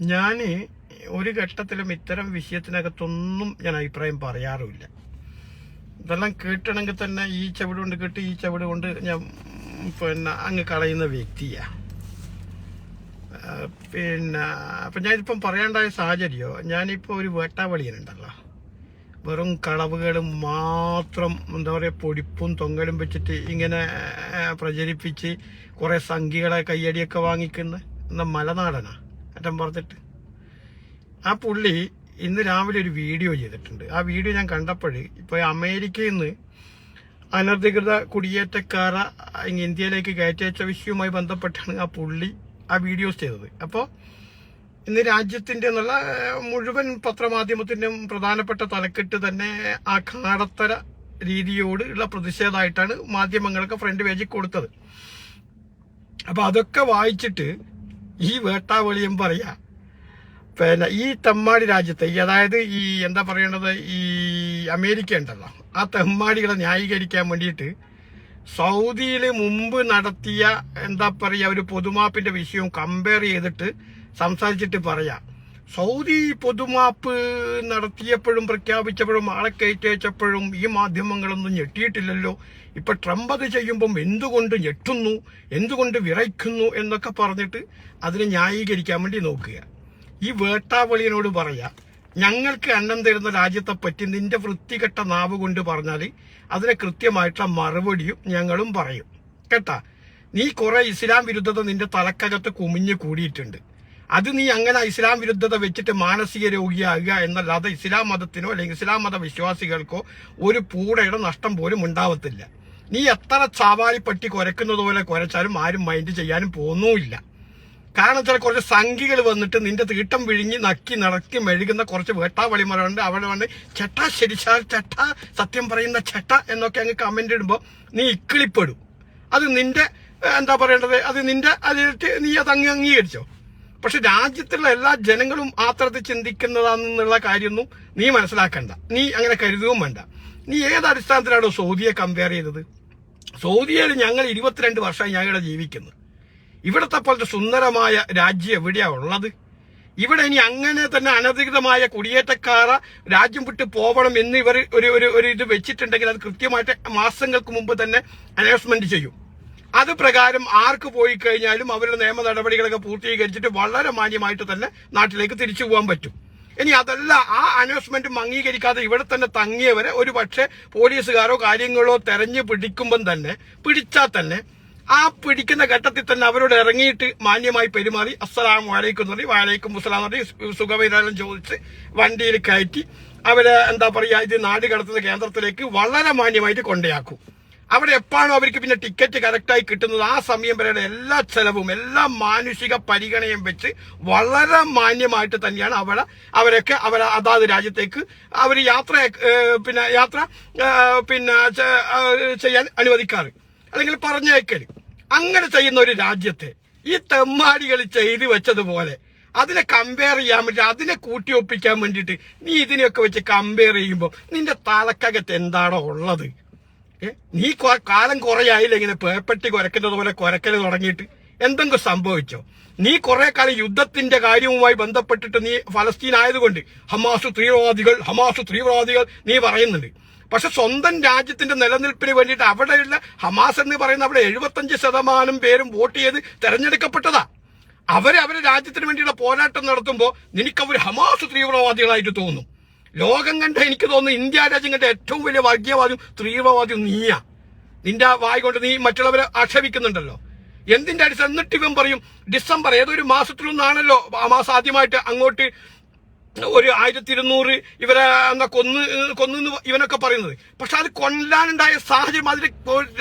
ഞാൻ ഒരു ഘട്ടത്തിലും ഇത്തരം വിഷയത്തിനകത്തൊന്നും ഞാൻ അഭിപ്രായം പറയാറുമില്ല. ഇതെല്ലാം കേട്ടണമെങ്കിൽ തന്നെ ഈ ചവിട് കൊണ്ട് കേട്ട് ഈ ചവിട് കൊണ്ട് ഞാൻ പിന്നെ അങ്ങ് കളയുന്ന വ്യക്തിയാണ് പിന്നെ അപ്പം ഞാനിപ്പം പറയാണ്ടായ സാഹചര്യമോ ഞാനിപ്പോൾ ഒരു വേട്ടാവളിയനുണ്ടല്ലോ. വെറും കളവുകളും മാത്രം എന്താ പറയുക പൊടിപ്പും തൊങ്ങലും വെച്ചിട്ട് ഇങ്ങനെ പ്രചരിപ്പിച്ച് കുറേ സംഖ്യകളെ കയ്യടിയൊക്കെ വാങ്ങിക്കുന്ന എന്നാ മലനാടനാ അറ്റം പറഞ്ഞിട്ട് ആ പുള്ളി ഇന്ന് രാവിലെ ഒരു വീഡിയോ ചെയ്തിട്ടുണ്ട്. ആ വീഡിയോ ഞാൻ കണ്ടപ്പോൾ ഇപ്പോൾ അമേരിക്കയിൽ നിന്ന് അനധികൃത കുടിയേറ്റക്കാര ഇന്ത്യയിലേക്ക് കയറ്റയച്ച വിഷയവുമായി ബന്ധപ്പെട്ടാണ് ആ പുള്ളി ആ വീഡിയോസ് ചെയ്തത്. അപ്പോൾ ഇന്ന് രാജ്യത്തിന്റെ എന്നുള്ള മുഴുവൻ പത്രമാധ്യമത്തിന്റെയും പ്രധാനപ്പെട്ട തലക്കെട്ട് തന്നെ ആ കാടത്തര രീതിയോട് ഉള്ള പ്രതിഷേധമായിട്ടാണ് മാധ്യമങ്ങൾക്ക് ഫ്രണ്ട് പേജിൽ കൊടുത്തത്. അപ്പോൾ അതൊക്കെ വായിച്ചിട്ട് ഈ വേട്ടാവളിയും പറയാ. പിന്നെ ഈ തെമ്മാടി രാജ്യത്തെ അതായത് ഈ എന്താ പറയേണ്ടത് ഈ അമേരിക്ക ഉണ്ടല്ലോ ആ തെമ്മാടികളെ ന്യായീകരിക്കാൻ വേണ്ടിയിട്ട് സൗദിയിൽ മുമ്പ് നടത്തിയ എന്താ പറയുക ഒരു പൊതുമാപ്പിന്റെ വിഷയവും കമ്പയർ ചെയ്തിട്ട് സംസാരിച്ചിട്ട് പറയാം. സൗദി പൊതുമാപ്പ് നടത്തിയപ്പോഴും പ്രഖ്യാപിച്ചപ്പോഴും ആളെ കയറ്റി വെച്ചപ്പോഴും ഈ മാധ്യമങ്ങളൊന്നും ഞെട്ടിയിട്ടില്ലല്ലോ. ഇപ്പൊ ട്രംപ് അത് ചെയ്യുമ്പം എന്തുകൊണ്ട് ഞെട്ടുന്നു എന്തുകൊണ്ട് വിറയ്ക്കുന്നു എന്നൊക്കെ പറഞ്ഞിട്ട് അതിനെ ന്യായീകരിക്കാൻ വേണ്ടി നോക്കുക. ഈ വേട്ടാവളിയനോട് പറയാ ഞങ്ങൾക്ക് അന്നം തരുന്ന രാജ്യത്തെ പറ്റി നിന്റെ വൃത്തികെട്ട നാവ് കൊണ്ട് പറഞ്ഞാൽ അതിനെ കൃത്യമായിട്ടുള്ള മറുപടിയും ഞങ്ങളും പറയും. കേട്ടാ നീ കുറെ ഇസ്ലാം വിരുദ്ധത നിന്റെ തലക്കകത്ത് കുമിഞ്ഞു കൂടിയിട്ടുണ്ട്. അത് നീ അങ്ങനെ ഇസ്ലാം വിരുദ്ധത വെച്ചിട്ട് മാനസിക രോഗിയാകുക എന്നല്ലാതെ ഇസ്ലാം മതത്തിനോ അല്ലെങ്കിൽ ഇസ്ലാം മത വിശ്വാസികൾക്കോ ഒരു പൂടയുടെ നഷ്ടം പോലും ഉണ്ടാവത്തില്ല. നീ എത്ര ചാവാലി പട്ടി കുരക്കുന്നത് പോലെ കുരച്ചാലും ആരും മൈൻഡ് ചെയ്യാനും പോകുന്നുമില്ല കാരണം വെച്ചാൽ കുറച്ച് സംഖ്യകൾ വന്നിട്ട് നിന്റെ തീട്ടം വിഴുങ്ങി നക്കി നടക്കി മെഴുകുന്ന കുറച്ച് വേട്ടാവളിമാരുണ്ട് അവിടെ വന്ന് ചെട്ട ശരിച്ചാൽ ചെട്ട സത്യം പറയുന്ന ചേട്ട എന്നൊക്കെ അങ്ങ് കമന്റ് ഇടുമ്പോൾ നീ ഇക്കിളിപ്പെടും. അത് നിന്റെ എന്താ പറയേണ്ടത്? അത് നിന്റെ അതിട്ട് നീ അത് അങ്ങ് അംഗീകരിച്ചോ. പക്ഷെ രാജ്യത്തുള്ള എല്ലാ ജനങ്ങളും ആ തരത്തിൽ ചിന്തിക്കുന്നതാണെന്നുള്ള കാര്യമൊന്നും നീ മനസ്സിലാക്കണ്ട. നീ അങ്ങനെ കരുതുകയും വേണ്ട. നീ ഏത് അടിസ്ഥാനത്തിലാണോ സൗദിയെ കമ്പയർ ചെയ്തത്? സൗദിയിൽ ഞങ്ങൾ ഇരുപത്തിരണ്ട് വർഷമായി ഞങ്ങളുടെ ജീവിക്കുന്നത് ഇവിടത്തെ പോലത്തെ സുന്ദരമായ രാജ്യം എവിടെയാ ഉള്ളത്? ഇവിടെ ഇനി അങ്ങനെ തന്നെ അനധികൃതമായ കുടിയേറ്റക്കാര രാജ്യം വിട്ട് പോകണം എന്ന് ഇവർ ഒരു ഒരു ഒരു ഇത് വെച്ചിട്ടുണ്ടെങ്കിൽ അത് കൃത്യമായിട്ട് മാസങ്ങൾക്ക് മുമ്പ് തന്നെ അനൗൺസ്മെന്റ് ചെയ്യും. അത് പ്രകാരം ആർക്ക് പോയി കഴിഞ്ഞാലും അവരുടെ നിയമ നടപടികളൊക്കെ പൂർത്തീകരിച്ചിട്ട് വളരെ മാന്യമായിട്ട് തന്നെ നാട്ടിലേക്ക് തിരിച്ചു പോകാൻ പറ്റും. ഇനി അതല്ല ആ അനൗൺസ്മെന്റും അംഗീകരിക്കാതെ ഇവിടെ തന്നെ തങ്ങിയവരെ ഒരു പക്ഷേ പോലീസുകാരോ കാര്യങ്ങളോ തെരഞ്ഞു പിടിക്കുമ്പം തന്നെ പിടിച്ചാൽ തന്നെ ആ പിടിക്കുന്ന ഘട്ടത്തിൽ തന്നെ അവരോട് ഇറങ്ങിയിട്ട് മാന്യമായി പെരുമാറി അസ്സലാം വാലേക്കും എന്ന് പറയും. വാലേക്കും മുസ്ലാം എന്ന് സുഖവിരാളം ചോദിച്ച് വണ്ടിയിൽ കയറ്റി അവരെ എന്താ പറയുക ഇത് നാട് കടത്തുന്ന കേന്ദ്രത്തിലേക്ക് വളരെ മാന്യമായിട്ട് കൊണ്ടയാക്കും. അവിടെ എപ്പോഴാണോ അവർക്ക് പിന്നെ ടിക്കറ്റ് കറക്റ്റായി കിട്ടുന്നത്? ആ സമയം വരെയുള്ള എല്ലാ ചെലവും എല്ലാ മാനുഷിക പരിഗണയും വെച്ച് വളരെ മാന്യമായിട്ട് തന്നെയാണ് അവിടെ അവരൊക്കെ അവർ അതാത് രാജ്യത്തേക്ക് അവർ യാത്ര പിന്നെ യാത്ര പിന്നെ ചെയ്യാൻ അനുവദിക്കാറ്. അല്ലെങ്കിൽ പറഞ്ഞേക്കൽ. അങ്ങനെ ചെയ്യുന്ന ഒരു രാജ്യത്തെ ഈ തെമ്മാടികൾ ചെയ്തു വെച്ചതുപോലെ അതിനെ കമ്പയർ ചെയ്യാൻ വേണ്ടി അതിനെ കൂട്ടിയൊപ്പിക്കാൻ വേണ്ടിയിട്ട് നീ ഇതിനെയൊക്കെ വെച്ച് കമ്പയർ ചെയ്യുമ്പോൾ നിന്റെ തലക്കകത്ത് എന്താണോ ഉള്ളത്? നീ കാലം കുറയായില്ല ഇങ്ങനെ പേപ്പറ്റി കുരക്കുന്നത് പോലെ കുരക്കൽ തുടങ്ങിയിട്ട്? എന്തെങ്കിലും സംഭവിച്ചോ? നീ കുറെ കാലം യുദ്ധത്തിന്റെ കാര്യവുമായി ബന്ധപ്പെട്ടിട്ട് നീ ഫലസ്തീൻ ആയതുകൊണ്ട് ഹമാസ് തീവ്രവാദികൾ ഹമാസ് തീവ്രവാദികൾ നീ പറയുന്നുണ്ട്. പക്ഷെ സ്വന്തം രാജ്യത്തിന്റെ നിലനിൽപ്പിന് വേണ്ടിയിട്ട് അവിടെയുള്ള ഹമാസ് എന്ന് പറയുന്ന അവിടെ എഴുപത്തഞ്ച് ശതമാനം പേരും വോട്ട് ചെയ്ത് തെരഞ്ഞെടുക്കപ്പെട്ടതാ. അവരെ അവരെ രാജ്യത്തിന് വേണ്ടിയുള്ള പോരാട്ടം നടത്തുമ്പോൾ നിനക്ക് അവർ ഹമാസ് തീവ്രവാദികളായിട്ട് തോന്നും. ലോകം കണ്ട എനിക്ക് തോന്നുന്നു ഇന്ത്യ രാജ്യം കണ്ട ഏറ്റവും വലിയ വർഗീയവാദിയും തീവ്രവാദിയും നീയാ. നിന്റെ വായ കൊണ്ട് നീ മറ്റുള്ളവരെ ആക്ഷേപിക്കുന്നുണ്ടല്ലോ. എന്തിന്റെ അടിസ്ഥാനം? എന്നിട്ട് ഇവൻ പറയും ഡിസംബർ ഏതൊരു മാസത്തിലൊന്നാണല്ലോ ആ മാസം ആദ്യമായിട്ട് അങ്ങോട്ട് ഒരു ആയിരത്തി ഇരുന്നൂറ് ഇവരെ എന്നാ കൊന്ന് കൊന്നു ഇവനൊക്കെ പറയുന്നത്. പക്ഷെ അത് കൊല്ലാനുണ്ടായ സാഹചര്യം അതിന്